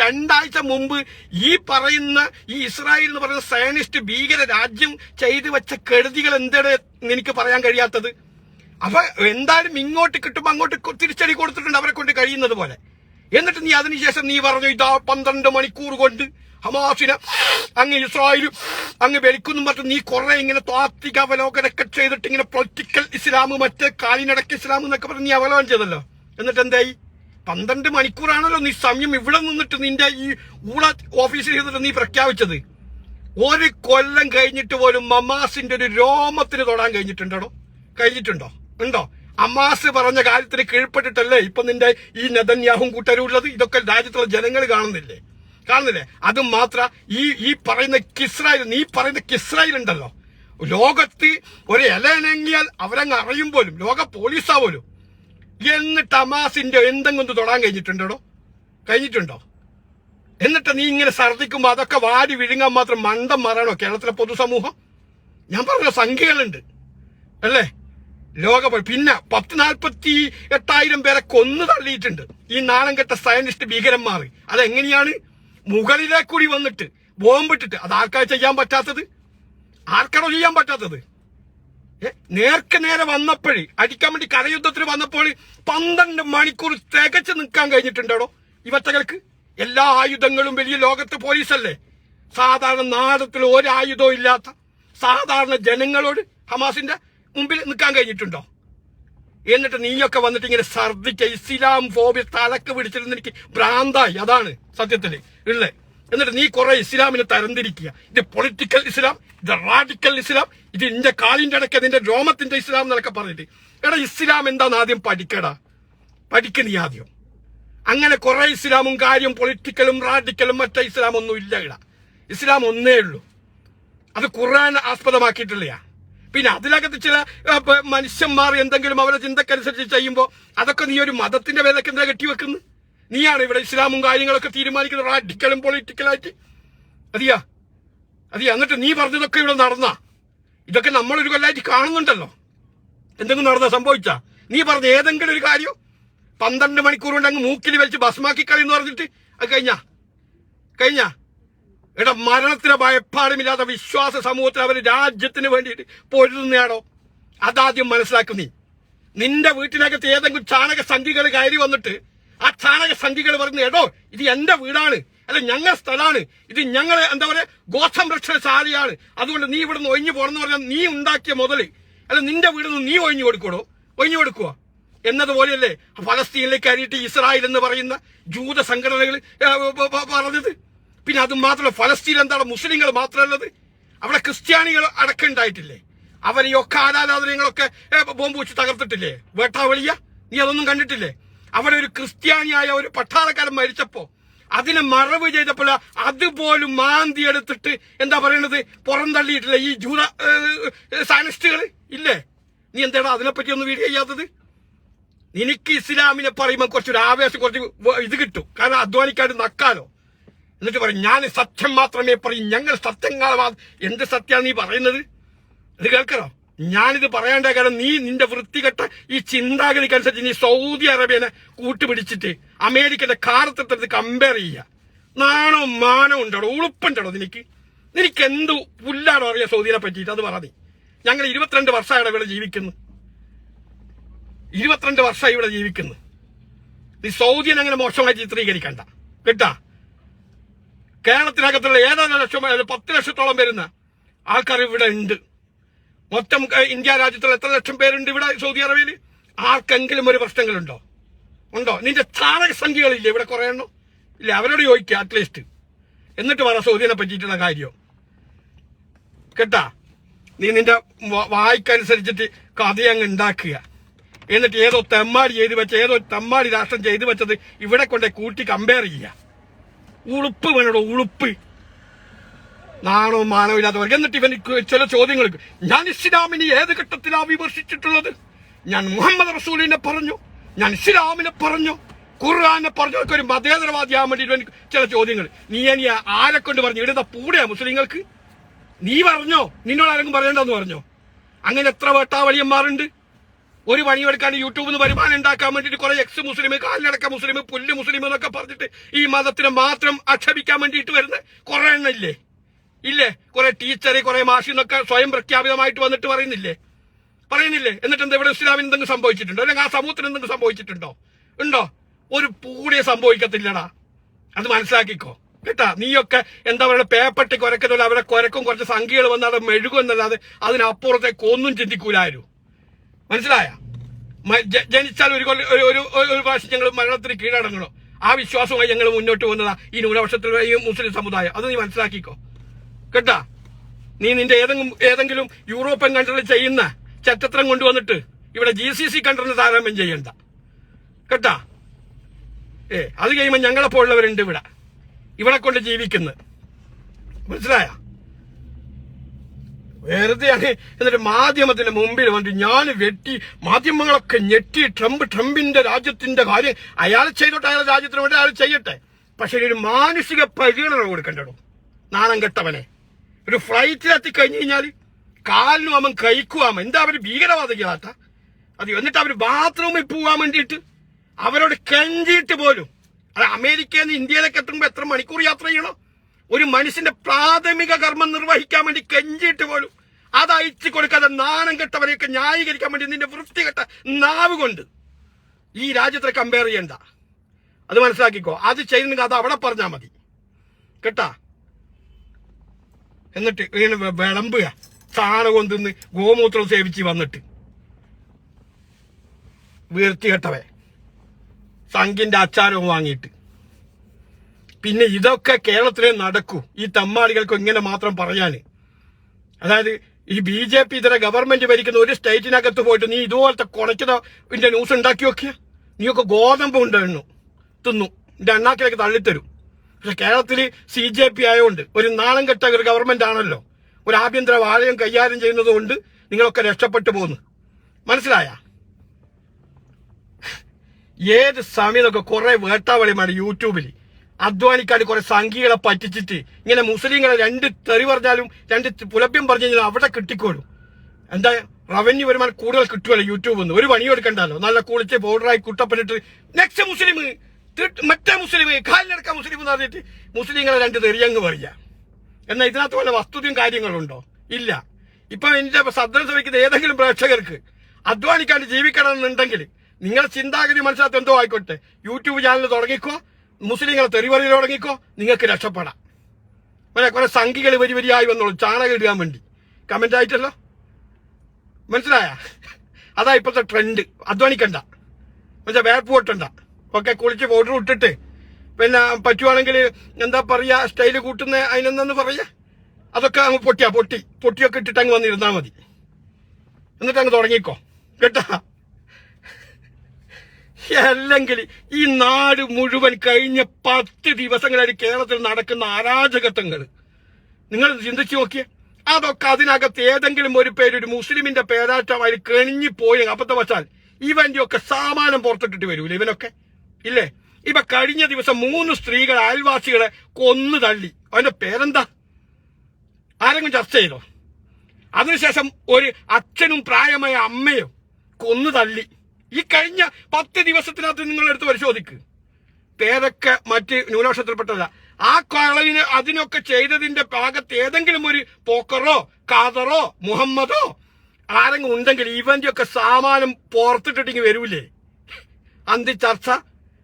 രണ്ടാഴ്ച മുമ്പ് ഈ പറയുന്ന ഈ ഇസ്രായേൽ എന്ന് പറയുന്ന സയനിസ്റ്റ് ഭീകര രാജ്യം ചെയ്തു വെച്ച കെടുതികൾ എന്താണ് എനിക്ക് പറയാൻ കഴിയാത്തത്? അപ്പൊ എന്തായാലും ഇങ്ങോട്ട് കിട്ടുമ്പോ അങ്ങോട്ട് തിരിച്ചടി കൊടുത്തിട്ടുണ്ട് അവരെ കൊണ്ട് കഴിയുന്നത് പോലെ. എന്നിട്ട് നീ അതിനുശേഷം നീ പറഞ്ഞു ഇതാ പന്ത്രണ്ട് മണിക്കൂർ കൊണ്ട് ഹമാസിനെ അങ്ങ് ഇസ്രായേലും അങ്ങ് വലിക്കുന്നു പറഞ്ഞ് നീ കുറെ ഇങ്ങനെ താത്വിക അവലോകനൊക്കെ ചെയ്തിട്ട് ഇങ്ങനെ പൊളിറ്റിക്കൽ ഇസ്ലാം മറ്റേ കാലിനടക്ക് ഇസ്ലാം എന്നൊക്കെ പറഞ്ഞ് നീ അവലോകനം ചെയ്തല്ലോ. എന്നിട്ട് എന്തായി? പന്ത്രണ്ട് മണിക്കൂറാണല്ലോ നീ സമയം ഇവിടെ നിന്നിട്ട് നിന്റെ ഈ ഊള ഓഫീസിൽ ചെയ്തിട്ട് നീ പ്രഖ്യാപിച്ചത്. ഒരു കൊല്ലം കഴിഞ്ഞിട്ട് പോലും മമാസിന്റെ ഒരു രോമത്തിന് തൊടാൻ കഴിഞ്ഞിട്ടുണ്ടോ? കഴിഞ്ഞിട്ടുണ്ടോ? ഉണ്ടോ? അമ്മാസ് പറഞ്ഞ കാര്യത്തിന് കീഴ്പ്പെട്ടിട്ടല്ലേ ഇപ്പൊ നിന്റെ ഈ നെതന്യാഹും കൂട്ടരും ഉള്ളത് ഇതൊക്കെ രാജ്യത്തുള്ള ജനങ്ങൾ കാണുന്നില്ലേ? കാണുന്നില്ലേ? അത് മാത്ര ഈ ഈ പറയുന്ന കിസ്രായേൽ നീ പറയുന്ന കിസ്രായേൽ ഉണ്ടല്ലോ. ലോകത്ത് ഒരു ഇലനങ്ങിയാൽ അവരങ്ങ് അറിയും പോലും ലോക പോലീസാ പോലും. എന്നിട്ട് അമാസിന്റെ എന്തെങ്കിലും തൊടാൻ കഴിഞ്ഞിട്ടുണ്ടോ കഴിഞ്ഞിട്ടുണ്ടോ? എന്നിട്ട് നീ ഇങ്ങനെ ഛർദ്ദിക്കുമ്പോ അതൊക്കെ വാരി വിഴുങ്ങാൻ മാത്രം മണ്ടം മാറാണോ കേരളത്തിലെ പൊതുസമൂഹം? ഞാൻ പറഞ്ഞ സംഖ്യകളുണ്ട്. അല്ലേ? ലോക പിന്നെ പത്ത് നാൽപ്പത്തി എട്ടായിരം പേരെ കൊന്നു തള്ളിയിട്ടുണ്ട്. ഈ നാണം കെട്ട സയന്റിസ്റ്റ് ഭീകരന്മാർ അതെങ്ങനെയാണ്? മുകളിലേക്ക് കൂടി വന്നിട്ട് ബോംബിട്ടിട്ട്. അത് ആർക്കാണ് ചെയ്യാൻ പറ്റാത്തത്? ആർക്കാണോ ചെയ്യാൻ പറ്റാത്തത്? നേർക്ക് നേരെ വന്നപ്പോഴേ അടിക്കാൻ വേണ്ടി കരയുദ്ധത്തിന് വന്നപ്പോൾ പന്ത്രണ്ട് മണിക്കൂർ തികച്ച് നിൽക്കാൻ കഴിഞ്ഞിട്ടുണ്ടോ ഇവറ്റകൾക്ക് എല്ലാ ആയുധങ്ങളും വലിയ ലോകത്ത് പോലീസല്ലേ? സാധാരണ നാടത്തിൽ ഒരായുധവും ഇല്ലാത്ത സാധാരണ ജനങ്ങളോട് ഹമാസിന്റെ മുമ്പിൽ നിൽക്കാൻ കഴിഞ്ഞിട്ടുണ്ടോ? എന്നിട്ട് നീയൊക്കെ വന്നിട്ട് ഇങ്ങനെ ഛർദിച്ച ഇസ്ലാം ഫോബിയ തലക്ക് പിടിച്ചിരുന്ന് എനിക്ക് ഭ്രാന്തായി. അതാണ് സത്യത്തിൽ ഉള്ളത് എന്നിട്ട് നീ കുറെ ഇസ്ലാമിനെ തരംതിരിക്കുക. ഇത് പൊളിറ്റിക്കൽ ഇസ്ലാം ഇത് റാഡിക്കൽ ഇസ്ലാം ഇത് ഇന്റെ കാലിന്റെ ഇടയ്ക്ക് നിന്റെ രോമത്തിന്റെ ഇസ്ലാം എന്നൊക്കെ പറഞ്ഞിട്ട്. എടാ ഇസ്ലാം എന്താന്ന് ആദ്യം പഠിക്കടാ. പഠിക്ക നീ ആദ്യം. അങ്ങനെ കുറെ ഇസ്ലാമും കാര്യം പൊളിറ്റിക്കലും റാഡിക്കലും മറ്റേ ഇസ്ലാം ഒന്നും ഇല്ല ഇടാ ഇസ്ലാം ഒന്നേ ഉള്ളൂ. അത് ഖുർആൻ ആസ്പദമാക്കിയിട്ടില്ല പിന്നെ അതിനകത്ത് ചില മനുഷ്യന്മാർ എന്തെങ്കിലും അവരുടെ ചിന്തക്കനുസരിച്ച് ചെയ്യുമ്പോൾ അതൊക്കെ നീ ഒരു മതത്തിന്റെ പേരൊക്കെ എന്താ കെട്ടിവെക്കുന്നത് നീയാണ് ഇവിടെ ഇസ്ലാമും കാര്യങ്ങളൊക്കെ തീരുമാനിക്കുന്നത് റാഡിക്കലും പൊളിറ്റിക്കലായിട്ട്. അതിയാ അതിയാ എന്നിട്ട് നീ പറഞ്ഞതൊക്കെ ഇവിടെ നടന്ന. ഇതൊക്കെ നമ്മളൊരു കൊല്ലായിട്ട് കാണുന്നുണ്ടല്ലോ. എന്തെങ്കിലും നടന്ന സംഭവിച്ച. നീ പറഞ്ഞ ഏതെങ്കിലും ഒരു കാര്യം പന്ത്രണ്ട് മണിക്കൂർ കൊണ്ട് അങ്ങ് മൂക്കിൽ വലിച്ച് ഭസ്മാക്കി കളി എന്ന് പറഞ്ഞിട്ട് അത് കഴിഞ്ഞാ? കഴിഞ്ഞാ? എടാ മരണത്തിന് ഭയപ്പാടുമില്ലാത്ത വിശ്വാസ സമൂഹത്തിൽ അവർ രാജ്യത്തിന് വേണ്ടിയിട്ട് പൊരുതുന്നയാണോ? അതാദ്യം മനസ്സിലാക്കും നീ. നിന്റെ വീട്ടിനകത്ത് ഏതെങ്കിലും ചാണക സംഖ്യകൾ കയറി വന്നിട്ട് ആ ചാണക സംഖ്യകൾ പറയുന്നത് എടോ ഇത് എന്റെ വീടാണ്. അല്ല ഞങ്ങൾ സ്ഥലമാണ്. ഇത് ഞങ്ങൾ എന്താ പറയാ ഗോസംരക്ഷണശാലയാണ്. അതുകൊണ്ട് നീ ഇവിടുന്ന് ഒഴിഞ്ഞു പോകണമെന്ന് പറഞ്ഞാൽ നീ ഉണ്ടാക്കിയ മുതൽ അല്ല നിന്റെ വീടുന്ന് നീ ഒഴിഞ്ഞു കൊടുക്കണോ ഒഴിഞ്ഞു കൊടുക്കുക എന്നതുപോലെയല്ലേ ഫലസ്തീനിലേക്ക് കയറിയിട്ട് ഇസ്രായേൽ എന്ന് പറയുന്ന ജൂത സംഘടനകൾ പറഞ്ഞത്? പിന്നെ അത് മാത്രമല്ല ഫലസ്തീൻ എന്താണ്? മുസ്ലിങ്ങൾ മാത്രമല്ലത്. അവിടെ ക്രിസ്ത്യാനികൾ അടക്കം ഉണ്ടായിട്ടില്ലേ? അവരെ ഒക്കെ ആരാധനങ്ങളൊക്കെ ബോംബ് വെച്ച് തകർത്തിട്ടില്ലേ? വേട്ടാവളിയ നീ അതൊന്നും കണ്ടിട്ടില്ലേ? അവിടെ ഒരു ക്രിസ്ത്യാനിയായ ഒരു പട്ടാളക്കാരൻ മരിച്ചപ്പോ അതിനെ മറവ് ചെയ്തപ്പോൾ അതുപോലും മാന്തി എടുത്തിട്ട് എന്താ പറയണത്? പുറന്തള്ളിയിട്ടില്ല ഈ ജൂത സാനിസ്റ്റുകൾ? ഇല്ലേ? നീ എന്താണ് അതിനെപ്പറ്റി ഒന്ന് വീഡിയോ ചെയ്യാത്തത്? നിനക്ക് ഇസ്ലാമിനെ പറയുമ്പോൾ കുറച്ചൊരു ആവേശം കുറച്ച് ഇത് കിട്ടും. കാരണം അധ്വാനിക്കാണ്ട് നക്കാലോ. എന്നിട്ട് പറയും ഞാൻ സത്യം മാത്രമേ പറയും ഞങ്ങൾ സത്യങ്ങളാ എന്ത് സത്യാ നീ പറയുന്നത്? ഇത് കേൾക്കണോ? ഞാനിത് പറയേണ്ട കാരണം നീ നിന്റെ വൃത്തികെട്ട ഈ ചിന്താഗതിക്കനുസരിച്ച് നീ സൗദി അറേബ്യനെ കൂട്ടുപിടിച്ചിട്ട് അമേരിക്കന്റെ കാലത്തെടുത്ത് കമ്പയർ ചെയ്യുക. നാണോ മാനോ ഉണ്ടോ ഉളുപ്പുണ്ടോ നിനക്ക്? നിനക്ക് എന്ത് പുല്ലാണോ അറിയാം സൗദിനെ പറ്റിയിട്ട്? അത് പറ നീ. ഞങ്ങൾ ഇരുപത്തിരണ്ട് വർഷമാണ് ഇവിടെ ജീവിക്കുന്നു. ഇരുപത്തിരണ്ട് വർഷമായി ഇവിടെ ജീവിക്കുന്നു. നീ സൗദിയെ അങ്ങനെ മോശമായി ചിത്രീകരിക്കണ്ട. കേട്ടാ? കേരളത്തിനകത്തുള്ള ഏതാനും ലക്ഷം പത്ത് ലക്ഷത്തോളം വരുന്ന ആൾക്കാർ ഇവിടെ ഉണ്ട്. മൊത്തം ഇന്ത്യ രാജ്യത്തുള്ള എത്ര ലക്ഷം പേരുണ്ട് ഇവിടെ സൗദി അറേബ്യയിൽ? ആർക്കെങ്കിലും ഒരു പ്രശ്നങ്ങളുണ്ടോ? ഉണ്ടോ? നിന്റെ ചാണക സംഖ്യകളില്ലേ ഇവിടെ കുറെ എണ്ണം? ഇല്ല അവരോട് ചോദിക്കുക അറ്റ്ലീസ്റ്റ് എന്നിട്ട് പറ സൗദിനെ പറ്റിയിട്ടുള്ള കാര്യം. കേട്ടാ? നീ നിന്റെ വായിക്കനുസരിച്ചിട്ട് വായ്ക്കനുസരിച്ചിട്ട് കഥ അങ്ങ് ഉണ്ടാക്കുക. എന്നിട്ട് ഏതോ തെമ്മാടി ചെയ്ത് വെച്ച ഏതോ തെമ്മാടി രാഷ്ട്രം ചെയ്ത് വെച്ചത് ഇവിടെ കൊണ്ടേ കൂട്ടി കമ്പയർ ചെയ്യുക. ഉളുപ്പ് വേണോ ഉളുപ്പ്. നാണോ മാനോ എന്നിട്ട് ഇവന് ചില ചോദ്യങ്ങൾക്ക് ഞാൻ ഇസ്ലാമിനെ ഏത് ഘട്ടത്തിലാണ് വിമർശിച്ചിട്ടുള്ളത്? ഞാൻ മുഹമ്മദ് റസൂലിനെ പറഞ്ഞു. ഞാൻ ഇസ്ലാമിനെ പറഞ്ഞു. ഖുർആാനെ പറഞ്ഞു. ഒരു മതേതരവാദിയാകാൻ വേണ്ടി ചില ചോദ്യങ്ങൾ. നീ ഇനി ആരെ കൊണ്ട് പറഞ്ഞു? ഇടുന്ന പൂടെയാ മുസ്ലിങ്ങൾക്ക്. നീ പറഞ്ഞോ? നിന്നോട് ആരെങ്കിലും പറയണ്ടെന്ന് പറഞ്ഞോ? അങ്ങനെ എത്ര വെട്ടാവളിയന്മാരുണ്ട്? ഒരു പണിയെടുക്കാൻ യൂട്യൂബിൽ നിന്ന് വരുമാനം ഉണ്ടാക്കാൻ വേണ്ടിയിട്ട് കുറെ എക്സ് മുസ്ലിം കാലിലടക്ക മുസ്ലിം പുല്ല് മുസ്ലിം എന്നൊക്കെ പറഞ്ഞിട്ട് ഈ മതത്തിനെ മാത്രം ആക്ഷേപിക്കാൻ വേണ്ടിയിട്ട് വരുന്ന? കുറെ എണ്ണം ഇല്ലേ? ഇല്ലേ? കുറെ ടീച്ചർ കുറെ മാഷി എന്നൊക്കെ സ്വയം പ്രഖ്യാപിതമായിട്ട് വന്നിട്ട് പറയുന്നില്ലേ? പറയുന്നില്ലേ? എന്നിട്ട് എന്താ ഇവിടെ ഇസ്ലാമിന് എന്തെങ്കിലും സംഭവിച്ചിട്ടുണ്ടോ? അല്ലെങ്കിൽ ആ സമൂഹത്തിന് എന്തെങ്കിലും സംഭവിച്ചിട്ടുണ്ടോ? ഉണ്ടോ? ഒരു പൂടിയെ സംഭവിക്കത്തില്ലടാ. അത് മനസ്സിലാക്കിക്കോ. കേട്ടാ? നീയൊക്കെ എന്താ പറയുക പേപ്പട്ടി കുരക്കുന്നില്ല അവരെ കുരക്കും കുറച്ച് സംഖ്യകൾ വന്ന് അവിടെ മെഴുകും എന്നല്ലാതെ അതിനപ്പുറത്തേക്ക് ഒന്നും ചിന്തിക്കൂലാരും. മനസ്സിലായ? ജനിച്ചാൽ ഒരു ഒരു ഒരു പ്രാവശ്യം ഞങ്ങൾ മരണത്തിന് കീഴടങ്ങണോ? ആ വിശ്വാസമായി ഞങ്ങൾ മുന്നോട്ട് പോകുന്നതാ ഈ ന്യൂനപക്ഷത്തിൽ ഈ മുസ്ലിം സമുദായം. അത് നീ മനസ്സിലാക്കിക്കോ. കേട്ടാ? നീ നിന്റെ ഏതെങ്കിലും ഏതെങ്കിലും യൂറോപ്യൻ കൺട്രിയിൽ ചെയ്യുന്ന ചട്ടത്രം കൊണ്ടുവന്നിട്ട് ഇവിടെ ജി സി സി കൺട്രിന് താരതമ്യം ചെയ്യണ്ട. കേട്ടാ? ഏ അത് കഴിയുമ്പോൾ ഞങ്ങളെപ്പോഴുള്ളവരുണ്ട് ഇവിടെ. ഇവിടെ കൊണ്ട് ജീവിക്കുന്നത്. മനസ്സിലായ? വെറുതെയാണ്. എന്നിട്ട് മാധ്യമത്തിന്റെ മുമ്പിൽ വന്നിട്ട് ഞാൻ വെട്ടി മാധ്യമങ്ങളൊക്കെ ഞെട്ടി ട്രംപ് ട്രംപിന്റെ രാജ്യത്തിന്റെ കാര്യം അയാൾ ചെയ്തോട്ടെ അയാളെ രാജ്യത്തിന് വേണ്ടി അയാൾ ചെയ്യട്ടെ. പക്ഷെ ഒരു മാനുഷിക പരിഗണന കൊടുക്കണ്ടോ നാണം കെട്ടവനെ. ഒരു ഫ്ലൈറ്റിൽ എത്തിക്കഴിഞ്ഞു കഴിഞ്ഞാൽ കാലിനും അവൻ കഴിക്കുവാമ എന്താ അവർ ഭീകരവാദികളാട്ട? അത് എന്നിട്ട് അവർ ബാത്റൂമിൽ പോവാൻ വേണ്ടിയിട്ട് അവരോട് കെഞ്ചിയിട്ട് പോലും. അത് അമേരിക്കയിൽ നിന്ന് ഇന്ത്യയിലേക്ക് എത്തുമ്പോൾ എത്ര മണിക്കൂർ യാത്ര ചെയ്യണം? ഒരു മനുഷ്യന്റെ പ്രാഥമിക കർമ്മം നിർവഹിക്കാൻ വേണ്ടി കെഞ്ചിയിട്ട് പോലും. അത് അയച്ചു കൊടുക്കാതെ നാണം കെട്ടവരെയൊക്കെ ന്യായീകരിക്കാൻ വേണ്ടി നിന്റെ വൃത്തി കെട്ട നാവ് കൊണ്ട് ഈ രാജ്യത്തെ കമ്പയർ ചെയ്യണ്ട. അത് മനസ്സിലാക്കിക്കോ. അത് ചെയ്യുന്നെങ്കിൽ അത് അവിടെ പറഞ്ഞാൽ മതി. കേട്ടാ? എന്നിട്ട് വിളമ്പുക. ചാണകം തിന്ന് ഗോമൂത്രം സേവിച്ച് വന്നിട്ട്. വീർത്തികെട്ടവേ സംഘിന്റെ അച്ചാരവും വാങ്ങിയിട്ട്. പിന്നെ ഇതൊക്കെ കേരളത്തിലെ നടക്കൂ. ഈ തമ്മാളികൾക്ക് ഇങ്ങനെ മാത്രം പറയാന്. അതായത് ഈ ബി ജെ പി ഇതര ഗവൺമെന്റ് ഭരിക്കുന്ന ഒരു സ്റ്റേറ്റിനകത്ത് പോയിട്ട് നീ ഇതുപോലത്തെ കുറയ്ക്കുന്ന ഇതിന്റെ ന്യൂസ് ഉണ്ടാക്കി നോക്കിയ? നീയൊക്കെ ഗോതമ്പ് ഉണ്ടായിരുന്നു തിന്നു. എന്റെ എണ്ണാക്കിലേക്ക് തള്ളിത്തരും. പക്ഷെ കേരളത്തിൽ സി ജെ പി ആയതുകൊണ്ട് ഒരു നാളം കെട്ട ഒരു ഗവൺമെന്റ് ആണല്ലോ. ഒരു ആഭ്യന്തര വാഴയും കൈകാര്യം ചെയ്യുന്നത് കൊണ്ട് നിങ്ങളൊക്കെ രക്ഷപ്പെട്ടു പോകുന്നു മനസ്സിലായ? ഏത് സമയത്തൊക്കെ കുറെ വേട്ടാവളിമാണ് യൂട്യൂബിൽ അധ്വാനിക്കാട് കുറെ സംഖ്യകളെ പറ്റിച്ചിട്ട് ഇങ്ങനെ മുസ്ലിങ്ങളെ രണ്ട് തെറി പറഞ്ഞാലും രണ്ട് പുലഭ്യം പറഞ്ഞു അവിടെ കിട്ടിക്കോളും. എന്താ റവന്യൂ വരുമാനം കൂടുതൽ കിട്ടുമല്ലോ യൂട്യൂബിൽ നിന്ന് ഒരു പണി എടുക്കണ്ടല്ലോ. നല്ല കുളിച്ച് ബോർഡറായി കുട്ടപ്പെട്ടിട്ട് നെക്സ്റ്റ് മുസ്ലിം മറ്റേ മുസ്ലിം കാലിനടക്ക മുസ്ലിം എന്ന് പറഞ്ഞിട്ട് മുസ്ലിങ്ങളെ രണ്ട് തെറിയങ്ങ് പറയുക. എന്നാൽ ഇതിനകത്ത് വല്ല വസ്തുതയും കാര്യങ്ങളുണ്ടോ ഇല്ല. ഇപ്പൊ എന്റെ ശ്രദ്ധ ശ്രമിക്കുന്ന ഏതെങ്കിലും പ്രേക്ഷകർക്ക് അധ്വാനിക്കാണ്ട് ജീവിക്കണം എന്നുണ്ടെങ്കിൽ നിങ്ങളുടെ ചിന്താഗതി മനസ്സിലാത്ത എന്തോ ആയിക്കോട്ടെ. യൂട്യൂബ് ചാനൽ തുടങ്ങിക്കോ. മുസ്ലിങ്ങളെ തെറിവറിയിൽ തുടങ്ങിക്കോ നിങ്ങൾക്ക് രക്ഷപ്പെടാം. വരെ കുറെ സംഖ്യകൾ വരി വരിയായി വന്നോളൂ. ചാണകം ഇടാൻ വേണ്ടി. കമന്റ് ആയിട്ടല്ലോ? മനസ്സിലായ? അതാ ഇപ്പോഴത്തെ ട്രെൻഡ് അധ്വാനിക്കണ്ട. മനസ്സിലാ വേപ്പ് പൊട്ടണ്ട. ഒക്കെ കുളിച്ച് പൗഡർ ഇട്ടിട്ട് പിന്നെ പറ്റുവാണെങ്കിൽ എന്താ പറയുക സ്റ്റൈൽ കൂട്ടുന്ന അതിനെന്താന്ന് പറയുക അതൊക്കെ അങ്ങ് പൊട്ടിയാ പൊട്ടി. പൊട്ടിയൊക്കെ ഇട്ടിട്ട് അങ്ങ് വന്നിരുന്നാൽ മതി. എന്നിട്ട് അങ്ങ് തുടങ്ങിക്കോ. കേട്ടാ? അല്ലെങ്കിൽ ഈ നാട് മുഴുവൻ കഴിഞ്ഞ പത്ത് ദിവസങ്ങളായി കേരളത്തിൽ നടക്കുന്ന അരാജകത്വങ്ങൾ. നിങ്ങൾ ചിന്തിച്ചു നോക്കിയേ. അതൊക്കെ അതിനകത്ത് ഏതെങ്കിലും ഒരു പേര് ഒരു മുസ്ലിമിന്റെ പേരാറ്റമായി കെണിഞ്ഞു പോയി വച്ചാൽ ഇവന്റെ ഒക്കെ സാമാനം പുറത്തിട്ടിട്ട് വരൂലേ ഇവനൊക്കെ? ഇല്ലേ? ഇവ കഴിഞ്ഞ ദിവസം മൂന്ന് സ്ത്രീകൾ അയൽവാസികളെ കൊന്നു തള്ളി. അവന്റെ പേരെന്താ? ആരെങ്കിലും ചർച്ച ചെയ്തോ? അതിനുശേഷം ഒരു അച്ഛനും പ്രായമായ അമ്മയും കൊന്നു തള്ളി. ഈ കഴിഞ്ഞ പത്ത് ദിവസത്തിനകത്ത് നിങ്ങൾ എടുത്ത് പരിശോധിക്ക്. ഏതൊക്കെ മറ്റ് ന്യൂനപക്ഷത്തിൽപ്പെട്ടതാ ആ കളവിന് അതിനൊക്കെ ചെയ്തതിന്റെ ഭാഗത്ത് ഏതെങ്കിലും ഒരു പോക്കറോ കാതറോ മുഹമ്മദോ ആരെങ്കിലും ഉണ്ടെങ്കിൽ ഇവന്റെ ഒക്കെ സാമാനം പുറത്തിട്ടിട്ടെങ്കിൽ വരൂലേ? അന്തി ചർച്ച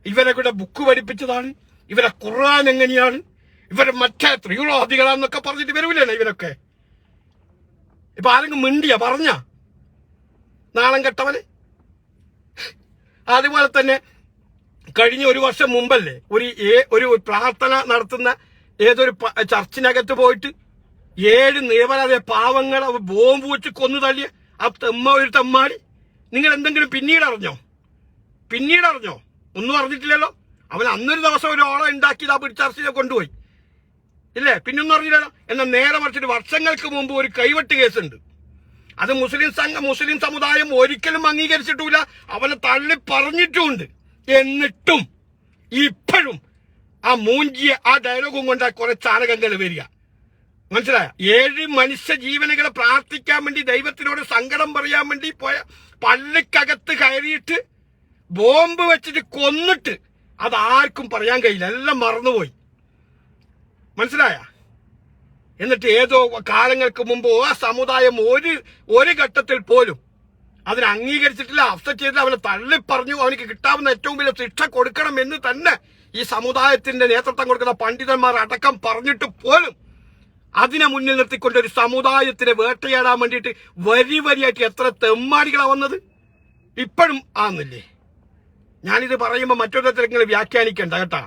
ഇവരെ കൂടെ ബുക്ക് പഠിപ്പിച്ചതാണ്. ഇവരെ ഖുർആൻ എങ്ങനെയാണ്? ഇവരെ മറ്റേ ത്രിയുളാദികളാന്നൊക്കെ പറഞ്ഞിട്ട് വരൂലേ ഇവരൊക്കെ? ഇപ്പൊ ആരെങ്കിലും മിണ്ടിയ? പറഞ്ഞ? നാളം കെട്ടവന്? അതുപോലെ തന്നെ കഴിഞ്ഞ ഒരു വർഷം മുമ്പല്ലേ ഒരു ഒരു പ്രാർത്ഥന നടത്തുന്ന ഏതൊരു ചർച്ചിനകത്ത് പോയിട്ട് ഏഴ് നിരപരാധിയ പാവങ്ങൾ അവ ബോംബ് വെച്ച് കൊന്നു തള്ളിയ ആ തെമ്മ ഒരു തെമ്മാടി. നിങ്ങൾ എന്തെങ്കിലും പിന്നീട് അറിഞ്ഞോ? പിന്നീട് അറിഞ്ഞോ? ഒന്നും അറിഞ്ഞിട്ടില്ലല്ലോ. അവൻ അന്നൊരു ദിവസം ഒരു ഓളം ഉണ്ടാക്കിയത് ആ ചർച്ചയിൽ കൊണ്ടുപോയി. ഇല്ലേ? പിന്നൊന്നും അറിഞ്ഞില്ലല്ലോ. എന്നാൽ നേരെ മറിച്ചിട്ട് വർഷങ്ങൾക്ക് മുമ്പ് ഒരു കൈവെട്ട് കേസുണ്ട്. അത് മുസ്ലിം സംഘം മുസ്ലിം സമുദായം ഒരിക്കലും അംഗീകരിച്ചിട്ടില്ല അവനെ തള്ളി പറഞ്ഞിട്ടുണ്ട്. എന്നിട്ടും ഇപ്പോഴും ആ മൂഞ്ചിയ ആ ഡയലോഗും കൊണ്ട് കുറെ ചാലകങ്ങൾ വരിക. മനസ്സിലായ? ഏഴ് മനുഷ്യ ജീവനുകളെ പ്രാർത്ഥിക്കാൻ വേണ്ടി ദൈവത്തിനോട് സങ്കടം പറയാൻ വേണ്ടി പോയ പള്ളിക്കകത്ത് കയറിയിട്ട് ബോംബ് വെച്ചിട്ട് കൊന്നിട്ട് അത് ആർക്കും പറയാൻ കഴിയില്ല. എല്ലാം മറന്നുപോയി. മനസ്സിലായ? എന്നിട്ട് ഏതോ കാലങ്ങൾക്ക് മുമ്പ് ആ സമുദായം ഒരു ഒരു ഘട്ടത്തിൽ പോലും അതിനെ അംഗീകരിച്ചിട്ടില്ല അഫ്സറ്റ് ചെയ്തില്ല അവനെ തള്ളിപ്പറഞ്ഞു അവനിക്ക് കിട്ടാവുന്ന ഏറ്റവും വലിയ ശിക്ഷ കൊടുക്കണം എന്ന് തന്നെ ഈ സമുദായത്തിന്റെ നേതൃത്വം കൊടുക്കുന്ന പണ്ഡിതന്മാർ അടക്കം പറഞ്ഞിട്ട് പോലും അതിനെ മുന്നിൽ നിർത്തിക്കൊണ്ട് ഒരു സമുദായത്തിനെ വേട്ടയാടാൻ വേണ്ടിയിട്ട് വരി വരിയായിട്ട് എത്ര തെമ്മാടികളാ വന്നത്? ഇപ്പോഴും ആന്നില്ലേ ഞാനിത് പറയുമ്പോൾ മറ്റൊരു നിങ്ങൾ വ്യാഖ്യാനിക്കണ്ട കേട്ടാ.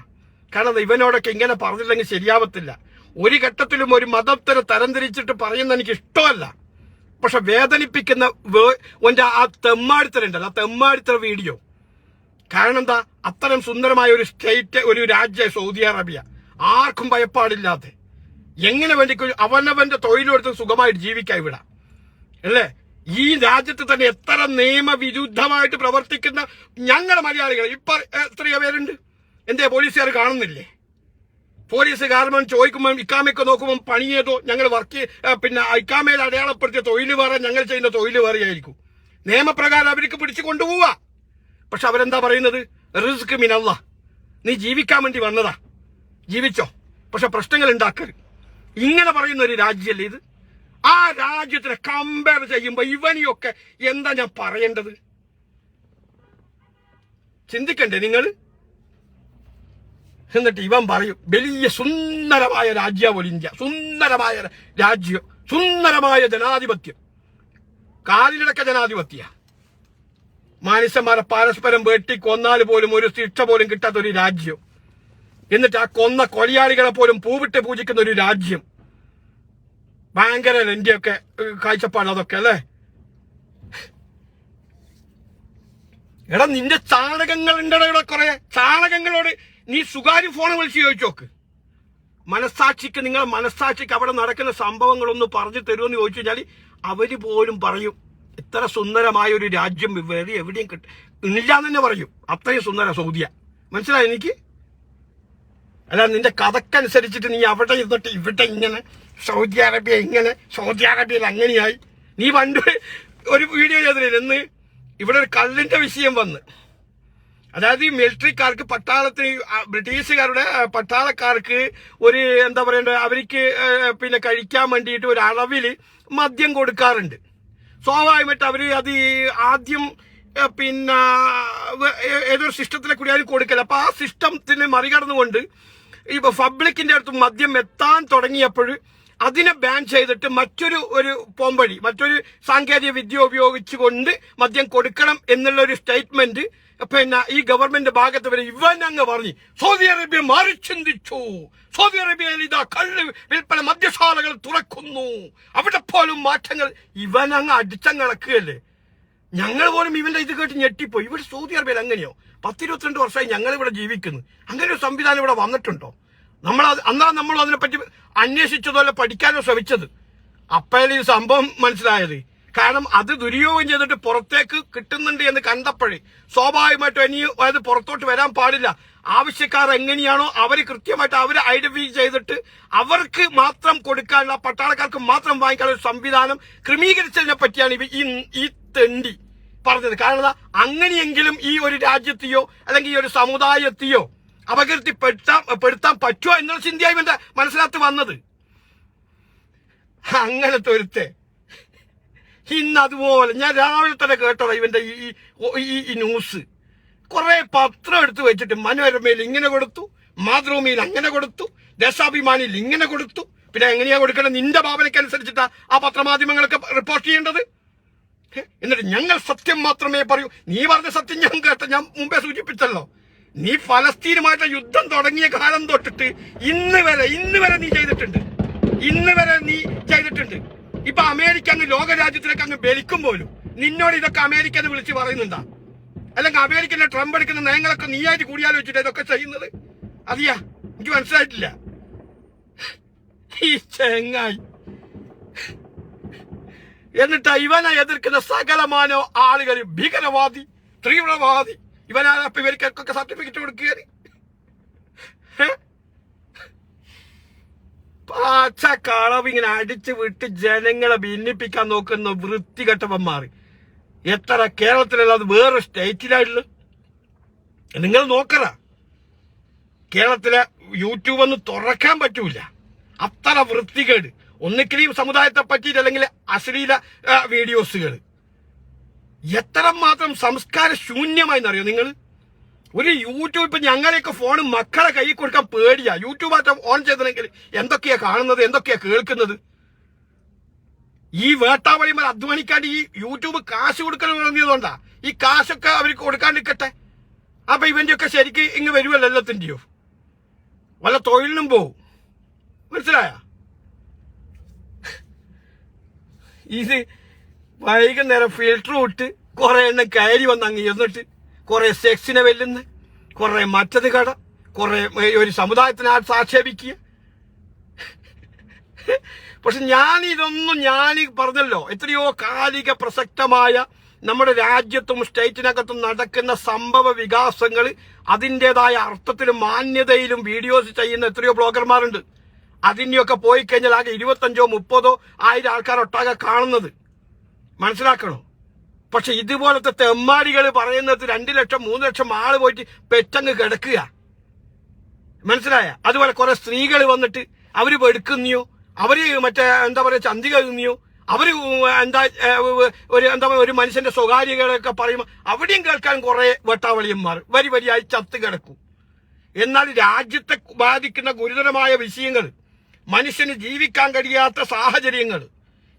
കാരണം ഇവനോടൊക്കെ ഇങ്ങനെ പറഞ്ഞില്ലെങ്കിൽ ശരിയാവത്തില്ല. ഒരു ഘട്ടത്തിലും ഒരു മതത്തിനെ തരംതിരിച്ചിട്ട് പറയുന്ന എനിക്ക് ഇഷ്ടമല്ല. പക്ഷെ വേദനിപ്പിക്കുന്ന ഓന്റെ ആ തെമ്മാടിത്തരുണ്ടല്ലോ ആ തെമ്മാടിത്തര വീഡിയോ. കാരണം എന്താ? അത്തരം സുന്ദരമായ ഒരു സ്റ്റേറ്റ് ഒരു രാജ്യ സൗദി അറേബ്യ. ആർക്കും ഭയപ്പാടില്ലാതെ. എങ്ങനെ വേണ്ടി അവനവന്റെ തൊഴിലെടുത്ത് സുഖമായിട്ട് ജീവിക്കാൻ ഇവിടെ അല്ലേ? ഈ രാജ്യത്ത് തന്നെ എത്ര നിയമവിരുദ്ധമായിട്ട് പ്രവർത്തിക്കുന്ന ഞങ്ങളുടെ മലയാളികൾ. ഇപ്പൊ എത്രയോ പേരുണ്ട്? എന്തേ പോലീസുകാർ കാണുന്നില്ലേ? പോലീസ് കാരണം ചോദിക്കുമ്പോൾ ഇക്കാമയൊക്കെ നോക്കുമ്പോൾ പണി ചെയ്തു ഞങ്ങൾ വർക്ക് പിന്നെ ഇക്കാമയിൽ അടയാളപ്പെടുത്തിയ തൊഴിൽ വേറെ ഞങ്ങൾ ചെയ്യുന്ന തൊഴിൽ വേറെ ആയിരിക്കും നിയമപ്രകാരം അവർക്ക് പിടിച്ചു കൊണ്ടുപോവാ. പക്ഷെ അവരെന്താ പറയുന്നത്? റിസ്ക് മിനല്ല. നീ ജീവിക്കാൻ വേണ്ടി വന്നതാ. ജീവിച്ചോ. പക്ഷെ പ്രശ്നങ്ങൾ ഉണ്ടാക്കരുത്. ഇങ്ങനെ പറയുന്ന ഒരു രാജ്യമല്ലേ ഇത്? ആ രാജ്യത്തിനെ കമ്പയർ ചെയ്യുമ്പോൾ ഇവനെയൊക്കെ എന്താ ഞാൻ പറയേണ്ടത്? ചിന്തിക്കണ്ടേ നിങ്ങൾ എന്നിട്ട് ഇവൻ പറയും വലിയ സുന്ദരമായ രാജ്യപോലെ ഇന്ത്യ സുന്ദരമായ രാജ്യം സുന്ദരമായ ജനാധിപത്യം കാലിലടക്ക ജനാധിപത്യ. മനുഷ്യന്മാരെ പരസ്പരം വെട്ടി കൊന്നാൽ പോലും ഒരു ശിക്ഷ പോലും കിട്ടാത്ത ഒരു രാജ്യം. എന്നിട്ട് ആ കൊന്ന കൊലയാളികളെ പോലും പൂവിട്ട് പൂജിക്കുന്ന ഒരു രാജ്യം. ഭയങ്കര ഇന്ത്യയൊക്കെ കാഴ്ചപ്പാട് അതൊക്കെ അല്ലേ? എടാ നിന്റെ ചാണകങ്ങൾ ഉണ്ടോ ഇവിടെ കുറെ. ചാണകങ്ങളോട് നീ സ്വകാര്യ ഫോൺ വിളിച്ച് ചോദിച്ചോക്ക്. മനസ്സാക്ഷിക്ക് നിങ്ങൾ മനസ്സാക്ഷിക്ക് അവിടെ നടക്കുന്ന സംഭവങ്ങളൊന്ന് പറഞ്ഞു തരുമെന്ന് ചോദിച്ചു കഴിഞ്ഞാൽ അവർ പോലും പറയും. ഇത്ര സുന്ദരമായ ഒരു രാജ്യം വേറെ എവിടെയും കിട്ടും ഇല്ലാന്ന് തന്നെ പറയും. അത്രയും സുന്ദര സൗദിയ. മനസ്സിലായി എനിക്ക്? അല്ല നിന്റെ കഥക്കനുസരിച്ചിട്ട് നീ അവിടെ ഇരുന്നിട്ട് ഇവിടെ ഇങ്ങനെ സൗദി അറേബ്യ ഇങ്ങനെ സൗദി അറേബ്യയിൽ അങ്ങനെയായി. നീ പണ്ട് ഒരു വീഡിയോ ചെയ്തില്ലേ? ഇന്ന് ഇവിടെ ഒരു കള്ളിന്റെ വിഷയം വന്ന്. അതായത് ഈ മിലിറ്ററിക്കാർക്ക് പട്ടാളത്തിന് ബ്രിട്ടീഷുകാരുടെ പട്ടാളക്കാർക്ക് ഒരു എന്താ പറയണ്ടത് അവർക്ക് പിന്നെ കഴിക്കാൻ വേണ്ടിയിട്ട് ഒരു അളവിൽ മദ്യം കൊടുക്കാറുണ്ട്. സ്വാഭാവികമായിട്ട് അവർ അത് ആദ്യം പിന്നെ ഏതൊരു സിസ്റ്റത്തിലെ കൂടി ആരും കൊടുക്കില്ല അപ്പൊ ആ സിസ്റ്റത്തിന് മറികടന്നുകൊണ്ട് ഇപ്പൊ പബ്ലിക്കിന്റെ അടുത്ത് മദ്യം എത്താൻ തുടങ്ങിയപ്പോൾ അതിനെ ബാൻ ചെയ്തിട്ട് മറ്റൊരു ഒരു പോംവഴി മറ്റൊരു സാങ്കേതിക വിദ്യ ഉപയോഗിച്ചുകൊണ്ട് മദ്യം കൊടുക്കണം എന്നുള്ള ഒരു സ്റ്റേറ്റ്മെന്റ് പിന്നെ ഈ ഗവൺമെന്റ് ഭാഗത്ത് വരെ ഇവൻ അങ്ങ് പറഞ്ഞു സൗദി അറേബ്യ മാറി ചിന്തിച്ചു സൗദി അറേബ്യയിൽ ഇതാ കള്ള് വിൽപ്പന മദ്യശാലകൾ തുറക്കുന്നു. അവിടെ പോലും മാറ്റങ്ങൾ ഇവൻ അങ്ങ് അടിച്ചങ്ങിളക്കുകയല്ലേ ഞങ്ങൾ പോലും ഇവന്റെ ഇത് കേട്ട് ഞെട്ടിപ്പോയി. ഇവിടെ സൗദി അറേബ്യയിൽ അങ്ങനെയോ? പത്തിരുപത്തിരണ്ട് വർഷമായി ഞങ്ങൾ ഇവിടെ ജീവിക്കുന്നു. അങ്ങനെ ഒരു സംവിധാനം ഇവിടെ വന്നിട്ടുണ്ടോ? നമ്മൾ അന്നാ നമ്മൾ അതിനെപ്പറ്റി അന്വേഷിച്ചതോ അല്ല പഠിക്കാനോ ശ്രമിച്ചത്. അപ്പോഴേ ഈ സംഭവം മനസ്സിലായത്? കാരണം അത് ദുര്യോഗം ചെയ്തിട്ട് പുറത്തേക്ക് കിട്ടുന്നുണ്ട് എന്ന് കണ്ടപ്പോഴേ സ്വാഭാവികമായിട്ടും ഇനി അത് പുറത്തോട്ട് വരാൻ പാടില്ല. ആവശ്യക്കാർ എങ്ങനെയാണോ അവർ കൃത്യമായിട്ട് അവർ ഐഡന്റിഫൈ ചെയ്തിട്ട് അവർക്ക് മാത്രം കൊടുക്കാനുള്ള പട്ടാളക്കാർക്ക് മാത്രം വാങ്ങിക്കാനുള്ള ഒരു സംവിധാനം ക്രമീകരിച്ചതിനെ പറ്റിയാണ് ഈ ഈ തെണ്ടി പറഞ്ഞത്. കാരണം അങ്ങനെയെങ്കിലും ഈ ഒരു രാജ്യത്തെയോ അല്ലെങ്കിൽ ഈ ഒരു സമുദായത്തെയോ അപകീർത്തിപ്പെടുത്താൻ പെടുത്താൻ പറ്റുമോ എന്നുള്ള ചിന്തയായി എന്റെ മനസ്സിനകത്ത് വന്നത്. അങ്ങനത്തെ ഒരുത്തെ ഇന്ന് അതുപോലെ ഞാൻ രാവിലെ തന്നെ കേട്ടതാ ഇവന്റെ ഈ ഈ ന്യൂസ് കുറെ പത്രം എടുത്തു വെച്ചിട്ട് മനോരമയിൽ ഇങ്ങനെ കൊടുത്തു മാതൃഭൂമിയിൽ അങ്ങനെ കൊടുത്തു ദേശാഭിമാനിയിൽ ഇങ്ങനെ കൊടുത്തു. പിന്നെ എങ്ങനെയാ കൊടുക്കേണ്ടത് നിന്റെ ഭാവനയ്ക്കനുസരിച്ചിട്ടാ ആ പത്രമാധ്യമങ്ങളൊക്കെ റിപ്പോർട്ട് ചെയ്യേണ്ടത്. എന്നിട്ട് ഞങ്ങൾ സത്യം മാത്രമേ പറയൂ. നീ പറഞ്ഞ സത്യം ഞാൻ കേട്ട ഞാൻ മുമ്പേ സൂചിപ്പിച്ചല്ലോ. നീ ഫലസ്തീനുമായിട്ട് യുദ്ധം തുടങ്ങിയ കാലം തൊട്ടിട്ട് ഇന്ന് വരെ ഇന്ന് വരെ നീ ചെയ്തിട്ടുണ്ട്. ഇന്ന് വരെ നീ ചെയ്തിട്ടുണ്ട്. ഇപ്പൊ അമേരിക്ക അങ്ങ് ലോകരാജ്യത്തിലേക്ക് അങ്ങ് വെളിക്കും പോലും. നിന്നോട് ഇതൊക്കെ അമേരിക്ക എന്ന് വിളിച്ച് പറയുന്നുണ്ടാ? അല്ലെങ്കിൽ അമേരിക്കയിലെ ട്രംപ് എടുക്കുന്ന നയങ്ങളൊക്കെ നീയായിട്ട് കൂടിയാലോചിച്ചിട്ട് ഇതൊക്കെ ചെയ്യുന്നത്? അതിയാ എനിക്ക് മനസ്സിലായിട്ടില്ല. ഈ ചെങ്ങായി. എന്നിട്ട് ഇവനെ എതിർക്കുന്ന സകലമാനോ ആളുകൾ ഭീകരവാദി തീവ്രവാദി. ഇവനാപ്പ ഇവർക്കൊക്കെ സർട്ടിഫിക്കറ്റ് കൊടുക്കുകയാണ്? പാച്ച കളവ് ഇങ്ങനെ അടിച്ചു വിട്ട് ജനങ്ങളെ ഭിന്നിപ്പിക്കാൻ നോക്കുന്ന വൃത്തികെട്ടവന്മാർ എത്ര കേരളത്തിലല്ലാതെ വേറെ സ്റ്റേറ്റിലായിട്ടുള്ളു നിങ്ങൾ നോക്കറ കേരളത്തിലെ യൂട്യൂബ് ഒന്നും തുറക്കാൻ പറ്റൂല. അത്ര വൃത്തികേട്. ഒന്നിക്കലും സമുദായത്തെ പറ്റിയിട്ട് അല്ലെങ്കിൽ അശ്ലീല വീഡിയോസുകൾ എത്ര മാത്രം സംസ്കാര ശൂന്യമായി എന്നറിയോ നിങ്ങൾ? ഒരു യൂട്യൂബ് ഇപ്പൊ ഞങ്ങളെയൊക്കെ ഫോൺ മക്കളെ കൈ കൊടുക്കാൻ പേടിയാ. യൂട്യൂബ് ആറ്റം ഓൺ ചെയ്തെങ്കിൽ എന്തൊക്കെയാ കാണുന്നത് എന്തൊക്കെയാ കേൾക്കുന്നത്? ഈ വേട്ടാവളിമാർ അധ്വാനിക്കാണ്ട് ഈ യൂട്യൂബ് കാശ് കൊടുക്കൽ തുടങ്ങിയതുകൊണ്ടാ. ഈ കാശൊക്കെ അവർക്ക് കൊടുക്കാണ്ടിരിക്കട്ടെ. അപ്പൊ ഇവന്റെയൊക്കെ ശരിക്ക് ഇങ്ങ് വരുമല്ലോ എല്ലാത്തിന്റെയോ. വല്ല തൊഴിലിനും പോവും. മനസ്സിലായ? ഇത് വൈകുന്നേരം ഫിൽറ്റർ വിട്ട് കുറെ എണ്ണം കയറി വന്ന് അങ്ങ് ഇരുന്നിട്ട് കുറെ സെക്സിനെ വെല്ലുന്ന് കുറെ മറ്റത് കട കുറെ ഒരു സമുദായത്തിനെ ആക്ഷേപിക്കുക? പക്ഷെ ഞാൻ ഇതൊന്നും ഞാൻ പറഞ്ഞല്ലോ എത്രയോ കാലിക പ്രസക്തമായ നമ്മുടെ രാജ്യത്തും സ്റ്റേറ്റിനകത്തും നടക്കുന്ന സംഭവ വികാസങ്ങൾ അതിന്റെതായ അർത്ഥത്തിലും മാന്യതയിലും വീഡിയോസ് ചെയ്യുന്ന എത്രയോ ബ്ലോഗർമാരുണ്ട്. അതിനെയൊക്കെ പോയി കഴിഞ്ഞാൽ ആകെ ഇരുപത്തഞ്ചോ മുപ്പതോ ആയിരം ആൾക്കാർ ഒട്ടാകെ കാണുന്നത്. മനസ്സിലാക്കണോ? പക്ഷെ ഇതുപോലത്തെ തെമ്മാടികൾ പറയുന്നത് രണ്ട് ലക്ഷം മൂന്ന് ലക്ഷം ആൾ പോയിട്ട് പെറ്റങ്ങ് കിടക്കുക. മനസ്സിലായ? അതുപോലെ കുറെ സ്ത്രീകൾ വന്നിട്ട് അവർ വെടുക്കുന്നിയോ? അവർ മറ്റേ എന്താ പറയുക ചന്തി കഴുകുന്നിയോ? അവർ എന്താ ഒരു എന്താ പറയുക ഒരു മനുഷ്യന്റെ സ്വകാര്യകളൊക്കെ പറയുമ്പോൾ അവിടെയും കേൾക്കാൻ കുറെ വെട്ടാവളിയന്മാർ. വരി വരിയായി ചത്ത് കിടക്കും. എന്നാൽ രാജ്യത്തെ ബാധിക്കുന്ന ഗുരുതരമായ വിഷയങ്ങൾ മനുഷ്യന് ജീവിക്കാൻ കഴിയാത്ത സാഹചര്യങ്ങൾ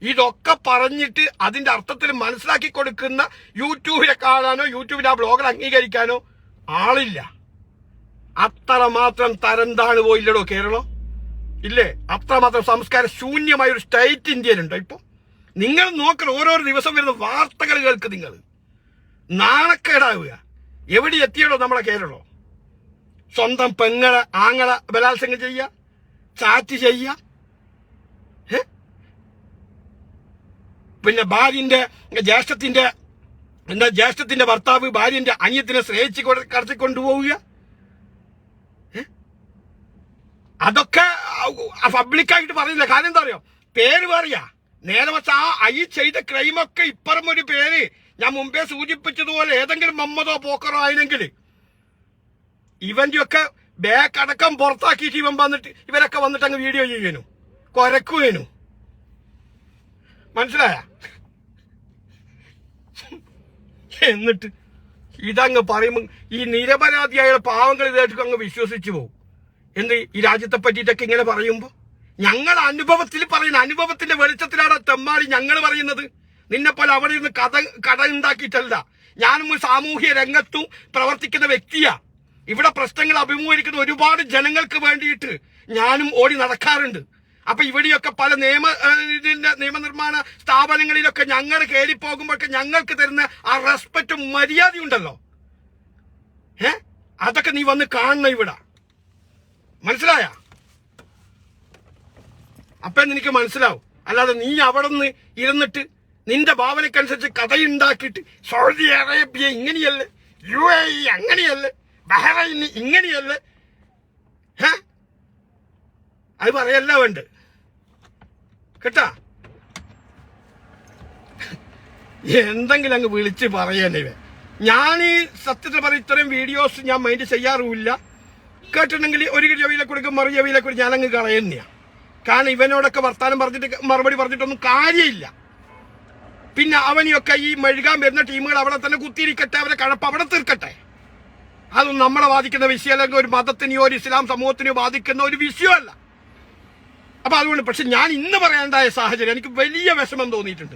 ഇതൊക്കെ പറഞ്ഞിട്ട് അതിന്റെ അർത്ഥത്തിൽ മനസ്സിലാക്കി കൊടുക്കുന്ന യൂട്യൂബിലെ കാണാനോ യൂട്യൂബിലെ ആ ബ്ലോഗർ അംഗീകരിക്കാനോ ആളില്ല. അത്ര അത്രമാത്രം തരംതാണ് പോയില്ലടോ കേരളം. ഇല്ലേ? അത്രമാത്രം സംസ്കാര ശൂന്യമായ ഒരു സ്റ്റേറ്റ് ഇന്ത്യയിലുണ്ടോ ഇപ്പൊ? നിങ്ങൾ നോക്കണം ഓരോരോ ദിവസം വരുന്ന വാർത്തകൾ കേൾക്ക് നിങ്ങൾ. നാണക്കേടാവുക. എവിടെ എത്തിയടോ നമ്മളെ കേരളം? സ്വന്തം പെങ്ങളെ ആങ്ങളെ ബലാത്സംഗം ചെയ്യുക ചാറ്റ് ചെയ്യുക? പിന്നെ ഭാര്യന്റെ ജ്യേഷ്ഠത്തിന്റെ എന്താ ജ്യേഷ്ഠത്തിന്റെ ഭർത്താവ് ഭാര്യന്റെ അനിയത്തിനെ സ്നേഹിച്ച് കടത്തി കടത്തിക്കൊണ്ടുപോവുക. ഏ? അതൊക്കെ പബ്ലിക്കായിട്ട് പറയുന്നില്ല. കാരണം എന്താ അറിയോ? പേര് പറയാ നേരെ വെച്ച ആ ഐ ചെയ്ത ക്രൈമൊക്കെ ഇപ്പുറം ഒരു പേര് ഞാൻ മുമ്പേ സൂചിപ്പിച്ചതുപോലെ ഏതെങ്കിലും മമ്മതോ പോക്കറോ ആയിരുന്നെങ്കിൽ ഇവന്റെ ഒക്കെ ബാക്ക് അടക്കം പുറത്താക്കിയിട്ട് ഇവൻ വന്നിട്ട് ഇവരൊക്കെ വന്നിട്ട് അങ്ങ് വീഡിയോ ചെയ്യുന്നു കൊരക്കുവേനു മനസ്സിലായ? എന്നിട്ട് ഇതങ്ങ് പറയുമ്പോൾ ഈ നിരപരാധിയായ പാവങ്ങൾ ഇതായിട്ട് അങ്ങ് വിശ്വസിച്ചു പോകും എന്ത് ഈ രാജ്യത്തെ പറ്റിയിട്ടൊക്കെ ഇങ്ങനെ പറയുമ്പോൾ ഞങ്ങൾ അനുഭവത്തിൽ പറയുന്ന അനുഭവത്തിന്റെ വെളിച്ചത്തിലാണ് തെമ്മാടി ഞങ്ങൾ പറയുന്നത്. നിന്നെ പോലെ അവിടെ ഇരുന്ന് കഥ കഥ ഉണ്ടാക്കിയിട്ടല്ല. ഞാനും സാമൂഹ്യ രംഗത്തും പ്രവർത്തിക്കുന്ന വ്യക്തിയാ. ഇവിടെ പ്രശ്നങ്ങൾ അഭിമുഖീകരിക്കുന്ന ഒരുപാട് ജനങ്ങൾക്ക് വേണ്ടിയിട്ട് ഞാനും ഓടി നടക്കാറുണ്ട്. അപ്പൊ ഇവിടെയൊക്കെ പല നിയമ ഇതിന്റെ നിയമനിർമ്മാണ സ്ഥാപനങ്ങളിലൊക്കെ ഞങ്ങൾ കയറി പോകുമ്പോഴൊക്കെ ഞങ്ങൾക്ക് തരുന്ന ആ റെസ്പെക്റ്റും മര്യാദയും ഉണ്ടല്ലോ ഏ? അതൊക്കെ നീ വന്ന് കാണണ ഇവിടെ. മനസ്സിലായ? അപ്പൊ നിനക്ക് മനസ്സിലാവും. അല്ലാതെ നീ അവിടെ നിന്ന് ഇരുന്നിട്ട് നിന്റെ ഭാവനക്കനുസരിച്ച് കഥയുണ്ടാക്കിയിട്ട് സൗദി അറേബ്യ ഇങ്ങനെയല്ലേ യു എ ഇ അങ്ങനെയല്ലേ ബഹ്റൈൻ ഇങ്ങനെയല്ലേ ഏ? അത് പറയല്ല വേണ്ട കേട്ടാ? എന്തെങ്കിലും അങ്ങ് വിളിച്ച് ഇവൻ ഞാൻ ഈ സത്യത്തിൽ പറയും ഇത്രയും വീഡിയോസ് ഞാൻ മൈൻഡ് ചെയ്യാറുമില്ല. കേട്ടിട്ടുണ്ടെങ്കിൽ ഒരു ചെവിയിലെ കൊടുക്കും മറു ചെവിയിലെ കൂടി ഞാനങ്ങ് കളയുന്നതാണ് കാരണം ഇവനോടൊക്കെ വർത്താനം പറഞ്ഞിട്ട് മറുപടി പറഞ്ഞിട്ടൊന്നും കാര്യമില്ല. പിന്നെ അവനെയൊക്കെ ഈ മെഴുകാൻ വരുന്ന ടീമുകൾ അവിടെ തന്നെ കുത്തിയിരിക്കട്ടെ അവരെ കഴപ്പ് അവിടെ തീർക്കട്ടെ. അതൊന്നും നമ്മളെ ബാധിക്കുന്ന വിഷയം അല്ലെങ്കിൽ ഒരു മതത്തിനെയോ ഒരു ഇസ്ലാം സമൂഹത്തിനെയോ ബാധിക്കുന്ന ഒരു വിഷയമല്ല. അപ്പൊ അതുകൊണ്ട് പക്ഷെ ഞാൻ ഇന്ന് പറയാനുണ്ടായ സാഹചര്യം എനിക്ക് വലിയ വിഷമം തോന്നിയിട്ടുണ്ട്.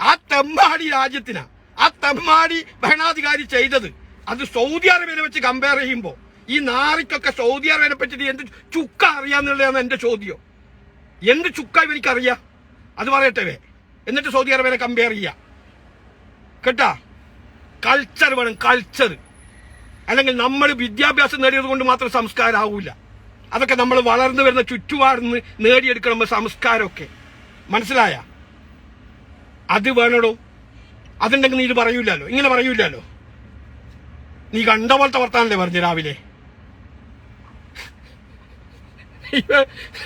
ആ തെമ്മാടി രാജ്യത്തിനാ ആ തെമ്മാടി ഭരണാധികാരി ചെയ്തത്. അത് സൗദി അറേബ്യനെ വെച്ച് കമ്പയർ ചെയ്യുമ്പോൾ ഈ നാറിക്കൊക്കെ സൗദി അറേബ്യനെ പറ്റിയിട്ട് എന്ത് ചുക്ക അറിയാന്നുള്ളതാണ് എന്റെ ചോദ്യം. എന്ത് ചുക്ക ഇവനിക്കറിയാം? അത് പറയട്ടെ. എന്നിട്ട് സൗദി അറേബ്യനെ കമ്പയർ ചെയ്യാം. കേട്ടാ? കൾച്ചർ വേണം കൾച്ചർ അല്ലെങ്കിൽ നമ്മൾ വിദ്യാഭ്യാസം നേടിയത് കൊണ്ട് മാത്രം സംസ്കാരം ആവൂല. അതൊക്കെ നമ്മൾ വളർന്നു വരുന്ന ചുറ്റുപാടുന്ന് നേടിയെടുക്കണം സംസ്കാരമൊക്കെ. മനസ്സിലായ? അത് വേണടോ? അതുണ്ടെങ്കിൽ നീ ഇത് പറയൂലല്ലോ ഇങ്ങനെ പറയൂലല്ലോ നീ കണ്ട പോലത്തെ വർത്താനല്ലേ പറഞ്ഞു രാവിലെ?